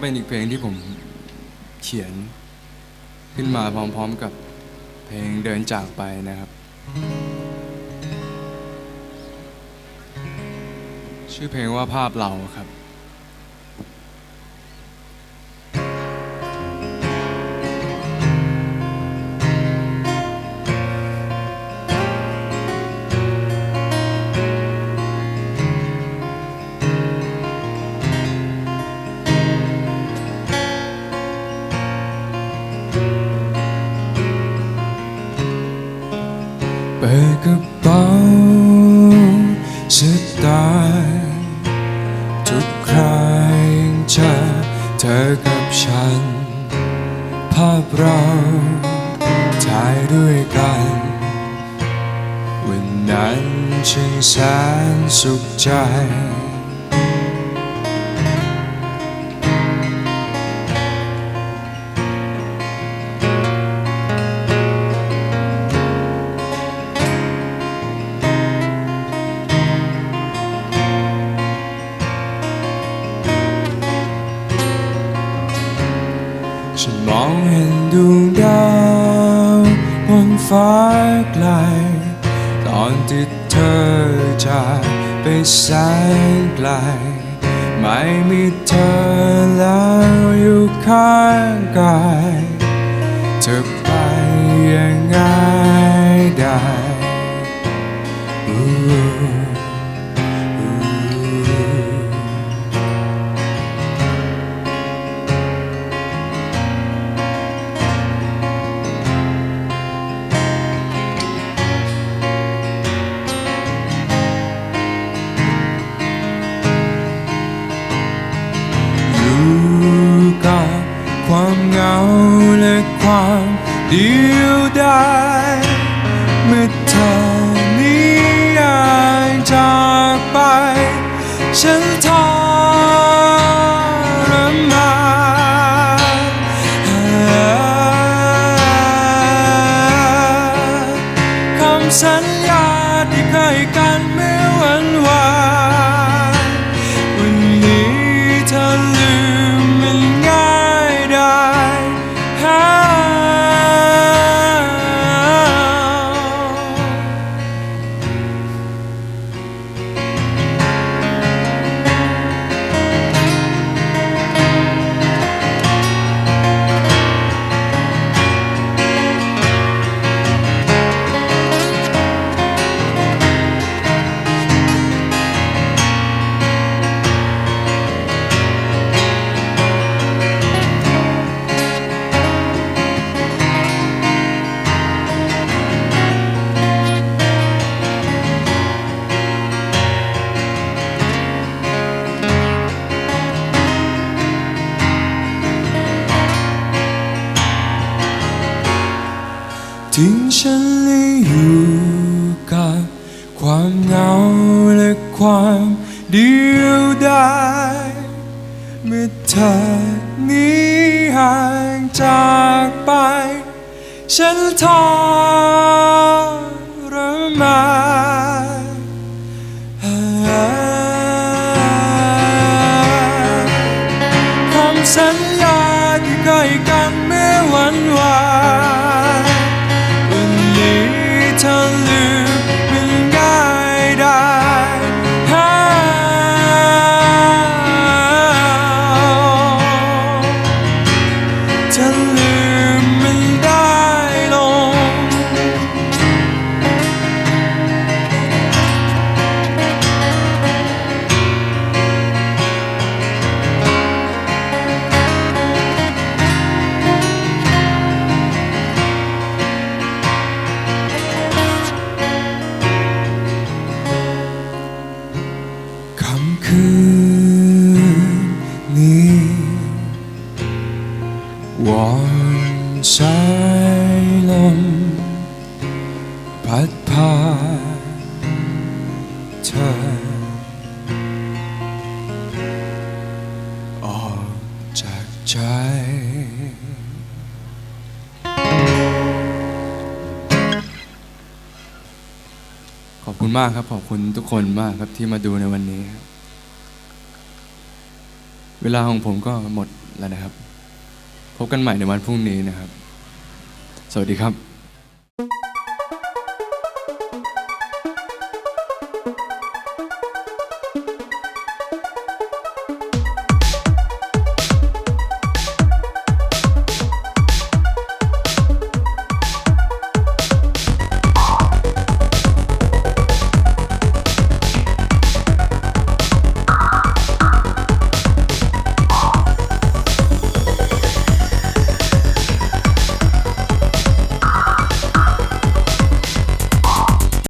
เป็นอีกเพลงที่ผมเขียนขึ้นมาพร้อมๆกับเพลงเดินจากไปนะครับ ชื่อเพลงว่าภาพเราครับ เปิดกระเป๋าสุดตายทุกครั้งเจอเธอกับฉัน ภาพเราถ่ายด้วยกัน วันนั้นฉันแสนสุขใจ มองเห็นดวงดาวบนฟ้าไกล ตอนที่เธอจากไปแสนไกล ไม่มีเธอแล้วอยู่ข้างกายจะไปยังไงได้ เดียวดายเมื่อเธอนี้ห่างจากไป ฉันทรมานคำสัญญาที่เคยกันเมื่อ ทิ้งฉันให้อยู่กับความเหงาและความเดียวดายเมื่อเธอนี้ห่างจากไป ฉันทรมาน วอนสายลม พัดพาเธอ ออกจากใจขอบคุณมากครับ ขอบคุณทุกคนมากครับที่มาดูในวันนี้ เวลาของผมก็หมดแล้วนะครับ พบกันใหม่ในวันพรุ่งนี้นะครับ สวัสดีครับ